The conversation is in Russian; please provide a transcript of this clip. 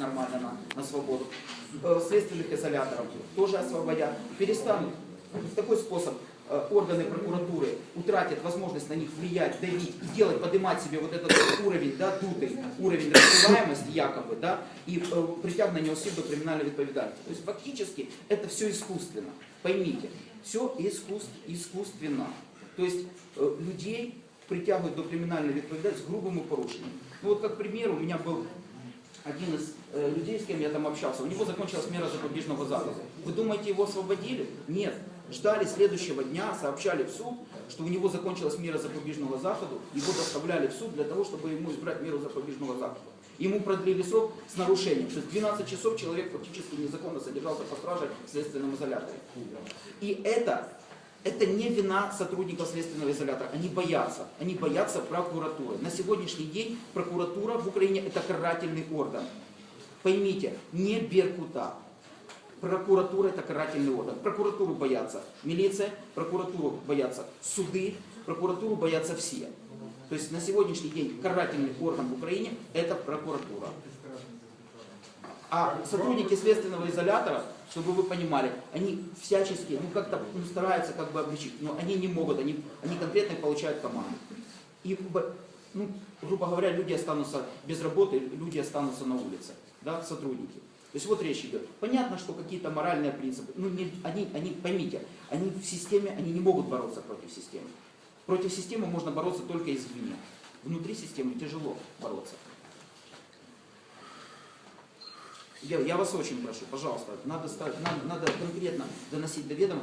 нормально на, на свободу. Э, Следственных изоляторов тоже освободят. Перестанут в такой способ э, органы прокуратуры утратят возможность на них влиять, давить и делать, поднимать себе вот этот уровень, да, дутый, уровень раскрываемости якобы, да, и э, притягивание осіб до криминальной ответственности. То есть фактически это все искусственно. Поймите, все искусств, искусственно. То есть э, людей притягивают до криминальной с грубым порушением. Ну вот как пример, у меня был один из э, людей, с кем я там общался, у него закончилась мера запобежного захода. Вы думаете, его освободили? Нет. Ждали следующего дня, сообщали в суд, что у него закончилась мера запобежного захода, его доставляли в суд для того, чтобы ему избрать меру запобежного захода. Ему продлили срок с нарушением. То есть 12 часов человек фактически незаконно содержался по страже в следственном изоляторе. И это, это не вина сотрудников следственного изолятора. Они боятся. Они боятся прокуратуры. На сегодняшний день прокуратура в Украине это карательный орган. Поймите, не Беркута. Прокуратура это карательный орган. Прокуратуру боятся милиция, прокуратуру боятся суды, прокуратуру боятся все. То есть на сегодняшний день карательный орган в Украине это прокуратура. А сотрудники следственного изолятора, чтобы вы понимали, они всячески, ну как-то ну, стараются как бы обличить, но они не могут, они, они конкретно получают команду. И, ну, грубо говоря, люди останутся без работы, люди останутся на улице, да, сотрудники. То есть вот речь идет. Понятно, что какие-то моральные принципы, ну, не- они, они, поймите, они в системе, они не могут бороться против системы. Против системы можно бороться только извне. Внутри системы тяжело бороться. Я, я вас очень прошу, пожалуйста, надо, надо, надо конкретно доносить до ведома.